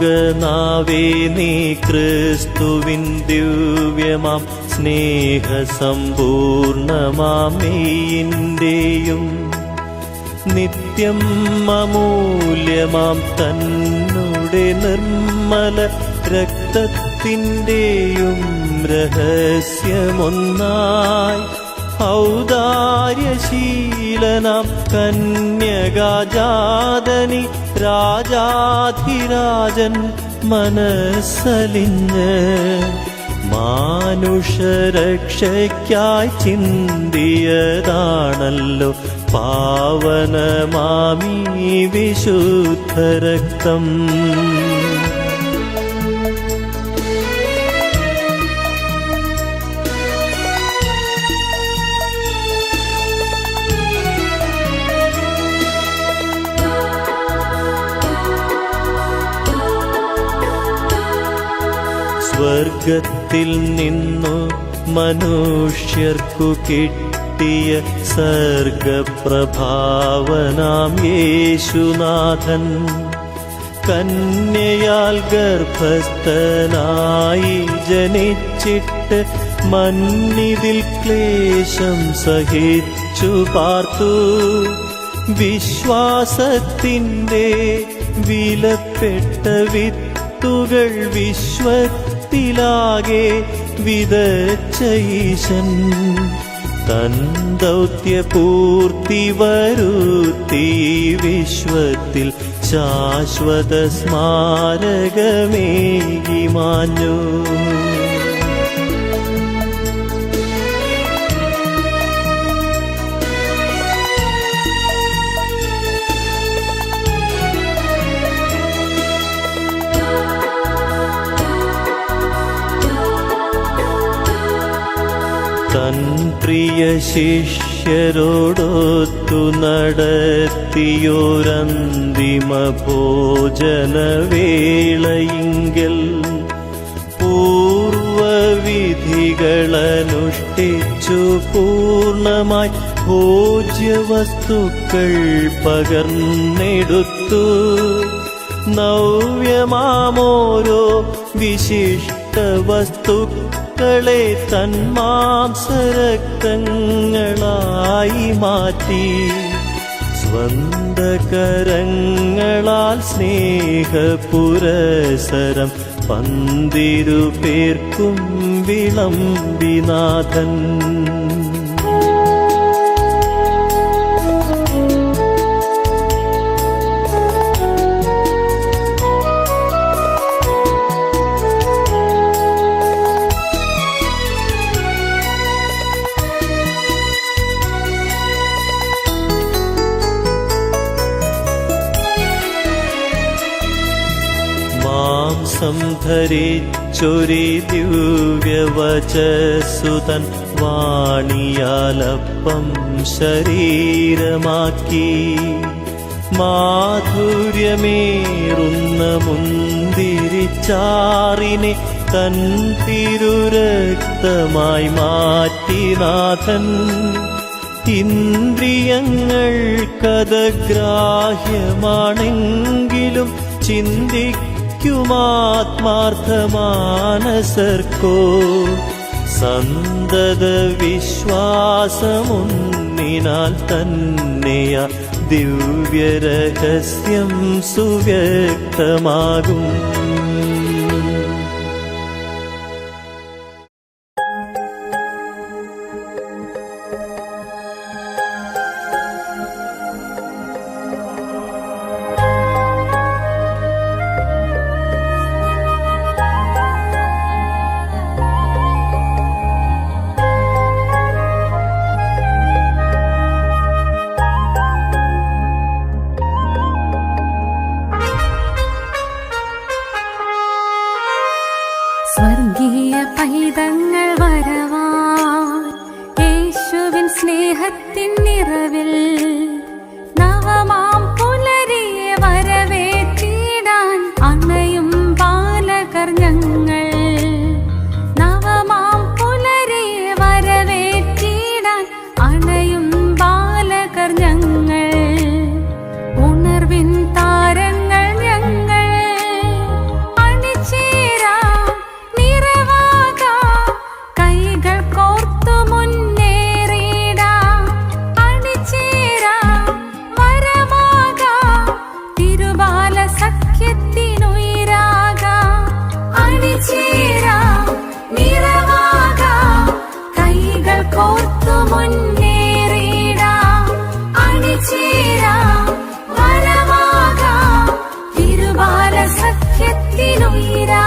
കർത്താവേ നീ ക്രിസ്തുവിൻ ദിവ്യമാം സ്നേഹസമ്പൂർണമാമേയിന്റെയും നിത്യം അമൂല്യമാം തന്നുടെ നിർമ്മല രക്തത്തിന്റെയും രഹസ്യമൊന്നായി. ഔദാര്യശീലനാം കന്യകാജാതനി രാജാധിരാജൻ മനസ്സലിഞ്ഞ് മാനുഷരക്ഷയ്ക്കായി ചിന്തിയതാണല്ലോ പാവനമാമീ വിശുദ്ധരക്തം. സ്വർഗത്തിൽ നിന്നു മനുഷ്യർക്കു കിട്ടിയ സർഗപ്രഭാവനാം യേശുനാഥൻ. കന്യയാൽ ഗർഭസ്ഥനായി ജനിച്ചിട്ട് മന്നിതിൽ ക്ലേശം സഹിച്ചു പാർത്തു. വിശ്വാസത്തിന്റെ വിലപ്പെട്ട വിത്തുകൾ വിശ്വത്തിലാകെ വിതച്ച ഈശൻ. തൻ ദൗത്യപൂർത്തി വരുത്തി വിശ്വത്തിൽ ശാശ്വത സ്മാരകമേകി മാഞ്ഞു. തൻ ശിഷ്യരോടൊത്തു നടത്തിയൊരന്തിമ ഭോജനവേളയിങ്കൽ പൂർവവിധികളനുഷ്ഠിച്ചു പൂർണമായി ഭോജ്യവസ്തുക്കൾ പകർന്നെടുത്തു. നവ്യമാമോരോ വിശിഷ്ട വസ്തുക്കളെ തന്മാംസരക്തങ്ങളായി മാറ്റി. സ്വന്തകരങ്ങളാൽ സ്നേഹപുരസരം പന്തിരു പേർക്കും മാംസം ധരിച്ചൊരി ദിവ്യവചസുതൻ വാണിയാലപ്പം ശരീരമാക്കി. മാധുര്യമേറുന്ന മുന്തിരിച്ചാറിനെ തൻ തിരുരക്തമായി മാറ്റിനാഥൻ ഇന്ദ്രിയങ്ങൾക്കതഗ്രാഹ്യമാണെങ്കിലും ചിന്തിക്കുമാത്മാർത്ഥമാനസർക്കോ സന്തത വിശ്വാസമൊന്നിനാൽ തന്നെയ ദിവ്യരഹസ്യം സുവ്യക്തമാകും. സ്നേഹത്തിൻ നിറവിൽ സഖ്യത്തിനുയരാ